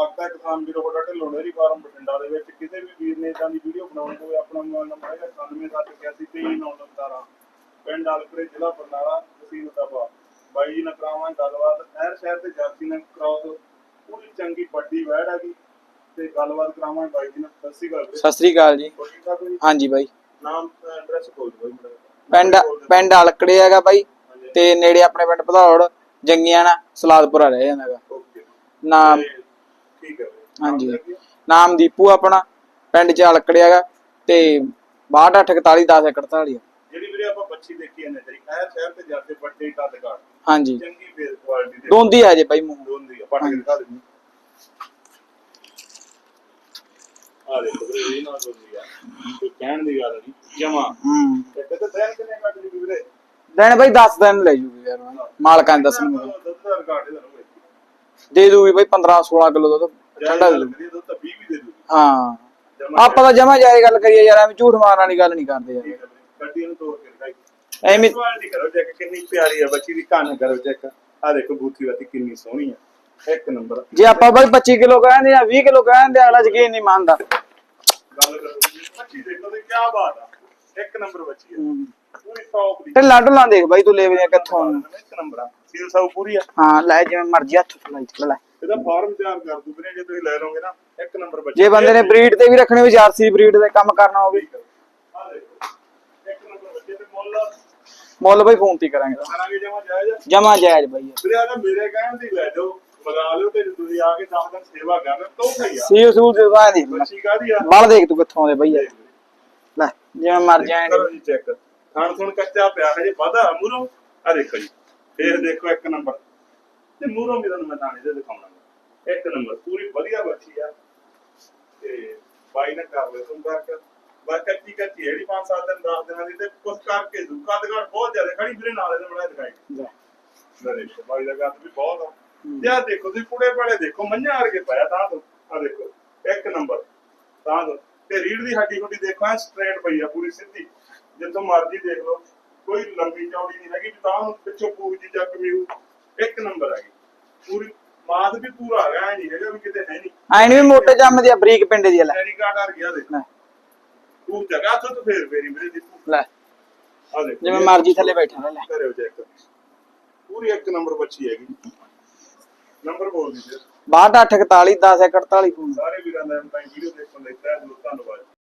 ਹੈ ਕਿਸਾਨ ਵੀਰੋ ਤੁਹਾਡਾ ਢਿੱਲੋਂ ਡੇਅਰੀ ਫਾਰਮ ਬਠਿੰਡਾ ਦੇ ਵਿੱਚ। ਕਿਸੇ ਵੀ ਵੀਰ ਨੇ ਇਦਾਂ ਦੀ ਵੀਡੀਓ ਬਣਾਉਣੀ ਹੋਵੇ ਆਪਣਾ ਮੋਬਾਈਲ ਨੰਬਰ ਹੈਗਾ 9781239917 ਪਿੰਡ ਆਲਪੁਰੇ ਜ਼ਿਲ੍ਹਾ ਬਰਨਾਲਾ ਤਹਿਸੀਲ ਤਪਾ ਬਾਈ ਜੀ ਨਾਲ ਕਰਾਵਾਂ ਗੱਲਬਾਤ। ਸ਼ਹਿਰ ਸ਼ਹਿਰ ਤੇ ਜਰਸੀ ਨਾਲ ਕਰਾਉ ਪੂਰੀ ਚੰਗੀ ਵੱਡੀ ਵੈੜ ਹੈਗੀ ਤੇ ਗੱਲਬਾਤ ਕਰਾਵਾਂ ਬਾਈ ਜੀ ਨਾਲ। ਸਤਿ ਸ਼੍ਰੀ ਅਕਾਲ। ਸਤਿ ਸ੍ਰੀ ਅਕਾਲ ਜੀ। ਹਾਂਜੀ ਬਾਈ। ਨਾਮ ਐਡਰੈਸ ਬੋਲ ਜੀ ਪਿੰਡ ਪਿੰਡ ਅਲਕੜੇ ਹੈਗਾ ਬਾਈ। ਤੇ ਨੇੜੇ ਆਪਣੇ ਪਿੰਡ ਭਦੌੜ ਜੰਗੀਆਂ ਨਾ ਸਲਾਦਪੁਰਾ ਰਹਿ ਜਾਂਦਾ ਹੈਗਾ। ਨਾਮ ਠੀਕ ਹੈ। ਵੀਰੇ। ਹਾਂਜੀ। ਨਾਮ ਦੀਪੂ ਆਪਣਾ ਪਿੰਡ ਚ ਅਲਕੜੇ ਹੈਗਾ ਤੇ 62411041 ਜਿਹੜੀ ਵੀਰੇ ਆਪਾਂ ਬੱਚੀ ਦੇਖੀ ਜਾਂਦੇ ਤੇਰੀ ਖੈਰ ਸ਼ਹਿਰ ਤੇ ਜਾਂਦੇ ਵੱਡੇ ਕੱਦ ਕਾਟ ਹਾਂਜੀ। ਚੰਗੀ ਫੇਸ ਕੁਆਲਿਟੀ ਦੇ ਦੋਂਦੀ ਆ ਜੇ ਬਾਈ ਮੂੰਹ। ਦੋਂਦੀ ਆ ਪੱਟ ਕੇ ਦਿਖਾ ਦਿੰਦੀ ਆ। ਦੇਖੋ ਵੀਰੇ ਇਹ ਨਾ ਦੋਂਦੀ ਆ। ਕੋਈ ਕਹਿਣ ਦੀ ਗੱਲ ਨਹੀਂ ਜਮਾ। ਹੂੰ। ਤਾਂ ਦਿਨ ਕਿੰਨੇ ਕੱਟ ਜੀ ਵੀਰੇ? ਦਿਨ ਬਾਈ 10 ਦਿਨ ਲੈ ਜੂਗੀ ਯਾਰ ਮਾਲਕਾਂ ਨੇ ਦੱਸਣਗੇ ਦੁੱਧ ਦਾ ਰਿਕਾਰਡ ਇਹਦਾ ਹੋਵੇ ਦੇ ਦੂਗੀ ਬਾਈ 15 16 ਕਿਲੋ ਦੁੱਧ ਠੰਡਾ ਦੇ ਦੂ ਦੁੱਧ ਤਾਂ 20 ਵੀ ਦੇ ਦੂ ਹਾਂ। ਆਪਾਂ ਤਾਂ ਜਮਾ ਜਾਏ ਗੱਲ ਕਰੀਏ ਯਾਰ ਐਵੇਂ ਝੂਠ ਮਾਰਨ ਵਾਲੀ ਗੱਲ ਨਹੀਂ ਕਰਦੇ ਯਾਰ। ਗੱਡੀ ਨੂੰ ਤੋੜ ਕੇ ਦਿਖਾਈ ਐਵੇਂ ਕੁਆਲਿਟੀ ਕਰੋ ਚੈੱਕ ਕਿੰਨੀ ਪਿਆਰੀ ਆ ਬੱਚੀ ਦੀ ਕੰਨ ਕਰੋ ਚੈੱਕ ਆ ਦੇਖੋ ਬੂਥੀ ਵਾਤੀ ਕਿੰਨੀ ਸੋਹਣੀ ਆ। ਇੱਕ ਨੰਬਰ। ਜੇ ਆਪਾਂ ਬਾਈ 25 ਕਿਲੋ ਕਹਿੰਦੇ ਆ 20 ਕਿਲੋ ਕਹਿੰਦੇ ਆ ਅਗਲਾ ਯਕੀਨ ਨਹੀਂ ਮੰਨਦਾ। ਗੱਲ ਕਰੋ ਜੀ ਬੱਚੀ ਦੇਖੋ ਤੇ ਕੀ ਬਾਤ ਆ। ਇੱਕ ਨੰਬਰ ਬੱਚੀ ਆ। ਪੂਰੀ ਟੌਪ ਦੀ। ਤੇ ਲੱਡੂ ਲਾਂ ਦੇਖ ਬਾਈ ਤੂੰ ਲੈ ਵੇ ਕਿੱਥੋਂ ਇੱਕ ਨੰਬਰ ਆ। ਸੀਲ ਸਾਊ ਪੂਰੀ ਆ? ਹਾਂ ਲੈ ਜਿਵੇਂ ਮਰਜ਼ੀ ਹੱਥ ਲਾਈ ਚੱਲ ਲੈ। ਇਹਦਾ ਫਾਰਮ ਤਿਆਰ ਕਰ ਦੂ ਵੀਰੇ ਜੇ ਤੁਸੀਂ ਲੈ ਲਓਗੇ ਨਾ ਇੱਕ ਨੰਬਰ ਬੱਚੀ ਜੇ ਬੰਦੇ ਨੇ ਬਰੀਡ ਤੇ ਵੀ ਰੱਖਣੀ ਹੋਵੇ ਜਾਰਸੀ ਬਰੀਡ ਦੇ ਕੰਮ ਕਰਨਾ ਹੋਵੇ। ਮੁੱਲ ਬਾਈ ਫੋਨ ਤੇ ਕਰਾਂਗੇ। ਕਰਾਂਗੇ ਜਮਾ ਜਾਇਜ਼ ਜਮਾ ਜਾਇਜ਼ ਬਾਈ ਵੀਰੇ ਆ ਮੇਰੇ ਕਹਿਣ ਦੀ ਲੈ ਜਾਓ। ਮਗਾ ਲਿਓ ਤੇ ਤੁਸੀਂ ਆ ਕੇ 10 ਦਿਨ ਸੇਵਾ ਕਰਨ ਤੋਂ ਸਹੀ ਆ। ਸੀ ਉਸੂਲ ਦੇ ਦੇਖ ਲੈ। ਬੱਚੀ ਕਾਦੀ ਆ? ਬਲ ਦੇਖ ਤੂੰ ਕਿੱਥੋਂ ਦੇ ਬਈ ਲੈ। ਜਿਵੇਂ ਮਰਜ਼ੀ ਐਂ ਕਰੋ ਜੀ ਚੈੱਕ ਖਾਣ ਸੁਣ ਕੱਚਾ ਪਿਆ ਹੈ ਜੀ ਵਾਦਾ ਮੂਰੋਂ। ਆ ਦੇਖੋ ਜੀ। ਫੇਰ ਦੇਖੋ ਇੱਕ ਨੰਬਰ। ਤੇ ਮੂਰੋਂ ਵੀ ਤੁਹਾਨੂੰ ਮੈਂ ਦੇ ਦਿਖਾਉਣਾ। ਇੱਕ ਨੰਬਰ ਪੂਰੀ ਵਧੀਆ ਬੱਚੀ ਆ। ਤੇ ਬਾਈ ਨੇ ਕਰ ਲਿਆ ਤੁਮ ਕਰ ਬਾ ਕੱਚੀ ਕੱਚੀ ਜਿਹੜੀ 5-7 ਦਿਨ 10 ਦਿਨਾਂ ਦੀ ਤੇ ਕੁਛ ਕਰਕੇ ਦੁਕਾ ਦੁਕਾਨ ਬਹੁਤ ਜ਼ਿਆਦਾ ਖੜੀ ਵੀਰੇ ਨਾਲ ਇਹਦੇ ਬਣਾ ਦਿਖਾਈ। ਲੈ। ਲੈ ਦੇਖੋ ਬਾਈ ਦਾ ਗੱਤ ਵੀ ਬਹੁਤ ਆ। ਤੇ ਆਹ ਦੇਖੋ ਤੁਸੀਂ ਪੁੜੇ ਪੜੇ ਦੇਖੋ ਮੰਝਾਂ ਵਰਗੇ ਪਾਇਆ ਤਾਂ ਤੋਂ ਆ ਦੇਖੋ ਇੱਕ ਨੰਬਰ ਤਾਂ ਤੋਂ ਤੇ ਰੀੜ ਦੀ ਹੱਡੀ ਹੁੱਡੀ ਦੇਖੋ ਐ ਸਟ੍ਰੇਟ ਪਈ ਆ ਪੂਰੀ ਸਿੱਧੀ। ਜਿੱਥੋਂ ਮਰਜ਼ੀ ਦੇਖ ਲਓ। ਕੋਈ ਲੰਬੀ ਚੌੜੀ ਨਹੀਂ ਹੈਗੀ ਤਾਂ ਨੂੰ ਪਿੱਛੋਂ ਪੂਰ ਜੀ ਜਾਂ ਕਮੀਊ ਇੱਕ ਨੰਬਰ ਹੈਗੀ। ਪੂਰੀ ਮਾਦ ਵੀ ਪੂਰਾ ਹੈਗਾ ਐ ਨਹੀਂ ਹੈਗਾ ਵੀ ਕਿਤੇ ਹੈ ਨਹੀਂ। ਐਂ ਨੀ ਵੀ ਮੋਟੇ ਜੰਮ ਦੀ ਆ ਬਰੀਕ ਪਿੰਡ ਦੀ ਲੈ। ਐਨੀ ਕਾਰਡ ਆ ਗਿਆ ਦੇਖ। ਲੈ। ਤੂੰ ਜਗ੍ਹਾ ਤੋਂ ਤੇ ਫੇਰ ਫੇਰੀ ਮੇਰੇ ਦੀ ਲੈ। ਆ ਦੇਖ। ਜਿਵੇਂ ਮਰਜ਼ੀ ਥੱਲੇ ਬੈਠਾ ਲੈ। ਕਰਿਓ ਚੈੱਕ ਪੂਰੀ ਇੱਕ ਨੰਬਰ ਬੱਚੀ ਹੈਗੀ। ਨੰਬਰ ਬੋਲ ਦਿਓ 62 41 10 48 ਫੋਨ। ਸਾਰੇ ਵੀਰਾਂ ਦਾ ਮੈਂ ਵੀਡੀਓ ਦੇਖਣ ਲਈ ਧੰਨਵਾਦ।